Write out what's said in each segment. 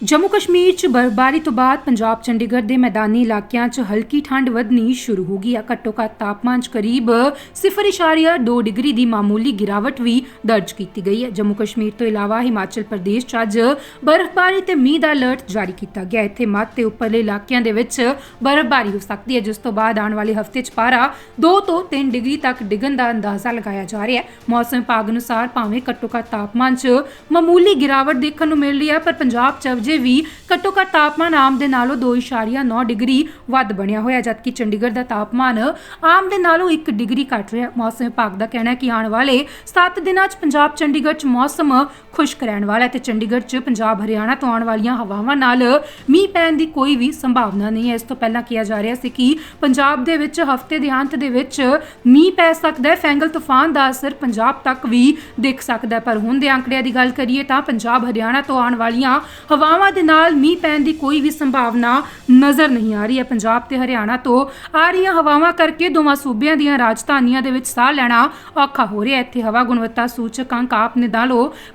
ਜੰਮੂ ਕਸ਼ਮੀਰ 'ਚ ਬਰਫ਼ਬਾਰੀ ਤੋਂ ਬਾਅਦ ਪੰਜਾਬ ਚੰਡੀਗੜ੍ਹ ਦੇ ਮੈਦਾਨੀ ਇਲਾਕਿਆਂ 'ਚ ਹਲਕੀ ਠੰਡ ਵਧਣੀ ਸ਼ੁਰੂ ਹੋ ਗਈ ਹੈ। ਘੱਟੋ ਘੱਟ ਤਾਪਮਾਨ 'ਚ ਕਰੀਬ 0.2 ਡਿਗਰੀ ਦੀ ਮਾਮੂਲੀ ਗਿਰਾਵਟ ਵੀ ਦਰਜ ਕੀਤੀ ਗਈ ਹੈ। ਜੰਮੂ ਕਸ਼ਮੀਰ ਤੋਂ ਇਲਾਵਾ ਹਿਮਾਚਲ ਪ੍ਰਦੇਸ਼ 'ਚ ਅੱਜ ਬਰਫ਼ਬਾਰੀ ਤੇ ਮੀਂਹ ਦਾ ਅਲਰਟ ਜਾਰੀ ਕੀਤਾ ਗਿਆ ਇੱਥੇ ਮੱਧ ਤੇ ਉੱਪਰਲੇ ਇਲਾਕਿਆਂ ਦੇ ਵਿੱਚ ਬਰਫ਼ਬਾਰੀ ਹੋ ਸਕਦੀ ਹੈ, ਜਿਸ ਤੋਂ ਬਾਅਦ ਆਉਣ ਵਾਲੇ ਹਫ਼ਤੇ 'ਚ ਪਾਰਾ 2 ਤੋਂ 3 ਡਿਗਰੀ ਤੱਕ ਡਿੱਗਣ ਦਾ ਅੰਦਾਜ਼ਾ ਲਗਾਇਆ ਜਾ ਰਿਹਾ ਹੈ। ਮੌਸਮ ਵਿਭਾਗ ਅਨੁਸਾਰ ਭਾਵੇਂ ਘੱਟੋ ਘੱਟ ਤਾਪਮਾਨ 'ਚ ਮਾਮੂਲੀ ਗਿਰਾਵਟ ਦੇਖਣ ਨੂੰ ਮਿਲ ਰਹੀ ਹੈ, ਪਰ ਪੰਜਾਬ 'ਚ ਅਜੇ ਵੀ ਘੱਟੋ ਘੱਟ ਤਾਪਮਾਨ ਆਮ ਦੇ ਨਾਲੋਂ 2.9 ਡਿਗਰੀ ਵੱਧ ਬਣਿਆ ਹੋਇਆ ਜਦਕਿ ਚੰਡੀਗੜ੍ਹ ਦਾ ਤਾਪਮਾਨ ਆਮ ਦੇ ਨਾਲੋਂ 1 ਡਿਗਰੀ ਘੱਟ ਰਿਹਾ ਮੌਸਮ ਵਿਭਾਗ ਦਾ ਕਹਿਣਾ ਹੈ ਕਿ ਆਉਣ ਵਾਲੇ 7 ਦਿਨਾਂ 'ਚ ਪੰਜਾਬ ਚੰਡੀਗੜ੍ਹ 'ਚ ਮੌਸਮ ਖੁਸ਼ਕ ਰਹਿਣ ਵਾਲਾ ਹੈ ਤੇ ਚੰਡੀਗੜ੍ਹ 'ਚ ਪੰਜਾਬ ਹਰਿਆਣਾ ਤੋਂ ਆਉਣ ਵਾਲੀਆਂ ਹਵਾਵਾਂ ਨਾਲ ਮੀਂਹ ਪੈਣ ਦੀ ਕੋਈ ਵੀ ਸੰਭਾਵਨਾ ਨਹੀਂ ਹੈ। ਇਸ ਤੋਂ ਪਹਿਲਾਂ ਕਿਹਾ ਜਾ ਰਿਹਾ ਸੀ ਕਿ ਪੰਜਾਬ ਦੇ ਵਿੱਚ ਹਫ਼ਤੇ ਦੇ ਅੰਤ ਦੇ ਵਿੱਚ ਮੀਂਹ ਪੈ ਸਕਦਾ ਹੈ। ਫੈਂਗਲ ਤੂਫਾਨ ਦਾ ਅਸਰ ਪੰਜਾਬ ਤੱਕ ਵੀ ਦਿਖ ਸਕਦਾ ਪਰ ਹੁਣ ਦੇ ਅੰਕੜਿਆਂ ਦੀ ਗੱਲ ਕਰੀਏ ਤਾਂ ਪੰਜਾਬ ਹਰਿਆਣਾ ਤੋਂ ਆਉਣ ਵਾਲੀਆਂ ਹਵਾਵਾਂ ਦੇ ਨਾਲ ਮੀਂਹ ਪੈਣ ਦੀ ਕੋਈ ਵੀ ਸੰਭਾਵਨਾ ਨਜ਼ਰ ਨਹੀਂ ਆ ਰਹੀ ਹੈ। ਪੰਜਾਬ ਤੇ ਹਰਿਆਣਾ ਤੋਂ ਆ ਰਹੀਆਂ ਹਵਾਵਾਂ ਕਰਕੇ ਦੋਵਾਂ ਸੂਬਿਆਂ ਦੀਆਂ ਰਾਜਧਾਨੀਆਂ ਦੇ ਵਿੱਚ ਸਾਹ ਲੈਣਾ ਔਖਾ ਹੋ ਰਿਹਾ ਹੈ। ਇੱਥੇ ਹਵਾ ਗੁਣਵੱਤਾ ਸੂਚਕ ਅੰਕ ਆਪ ਨੇ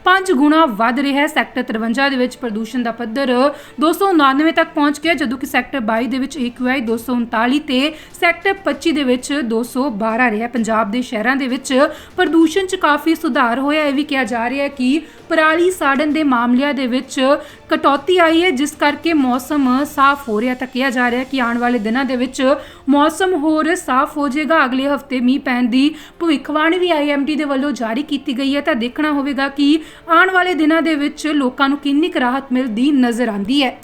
5 ਗੁਣਾ ਵੱਧ ਰਿਹਾ ਹੈ। ਸੈਕਟਰ 53 ਦੇ ਵਿੱਚ ਪ੍ਰਦੂਸ਼ਣ ਦਾ ਪੱਧਰ 299 ਤੱਕ ਪਹੁੰਚ ਗਿਆ, ਜਦੋਂ ਕਿ ਸੈਕਟਰ 22 ਦੇ ਵਿੱਚ AQI 239 ਤੇ ਸੈਕਟਰ 25 ਦੇ ਵਿੱਚ 212 ਰਿਹਾ ਪੰਜਾਬ ਦੇ ਸ਼ਹਿਰਾਂ ਦੇ ਵਿੱਚ ਪ੍ਰਦੂਸ਼ਣ 'ਚ ਕਾਫੀ ਸੁਧਾਰ ਹੋਇਆ ਇਹ ਵੀ ਕਿਹਾ ਜਾ ਰਿਹਾ ਹੈ ਕਿ ਪਰਾਲੀ ਸਾੜਨ ਦੇ ਮਾਮਲਿਆਂ ਦੇ ਵਿੱਚ ਕਟੌਤੀ ਆਈ ਹੈ, ਜਿਸ ਕਰਕੇ ਮੌਸਮ ਸਾਫ਼ ਹੋ ਰਿਹਾ ਤਾਂ ਕਿਹਾ ਜਾ ਰਿਹਾ ਕਿ ਆਉਣ ਵਾਲੇ ਦਿਨਾਂ ਦੇ ਵਿੱਚ ਮੌਸਮ ਹੋਰ ਸਾਫ਼ ਹੋ ਜਾਏਗਾ। ਅਗਲੇ ਹਫ਼ਤੇ ਮੀਂਹ ਪੈਣ ਦੀ ਭਵਿੱਖਬਾਣੀ ਵੀ ਆਈਐਮਡੀ ਦੇ ਵੱਲੋਂ ਜਾਰੀ ਕੀਤੀ ਗਈ ਹੈ। ਤਾਂ ਦੇਖਣਾ ਹੋਵੇਗਾ ਕਿ ਆਉਣ ਵਾਲੇ ਦਿਨਾਂ ਦੇ ਵਿੱਚ ਲੋਕਾਂ ਨੂੰ ਕਿੰਨੀ ਕੁ ਰਾਹਤ ਮਿਲਦੀ ਨਜ਼ਰ ਆਂਦੀ ਹੈ।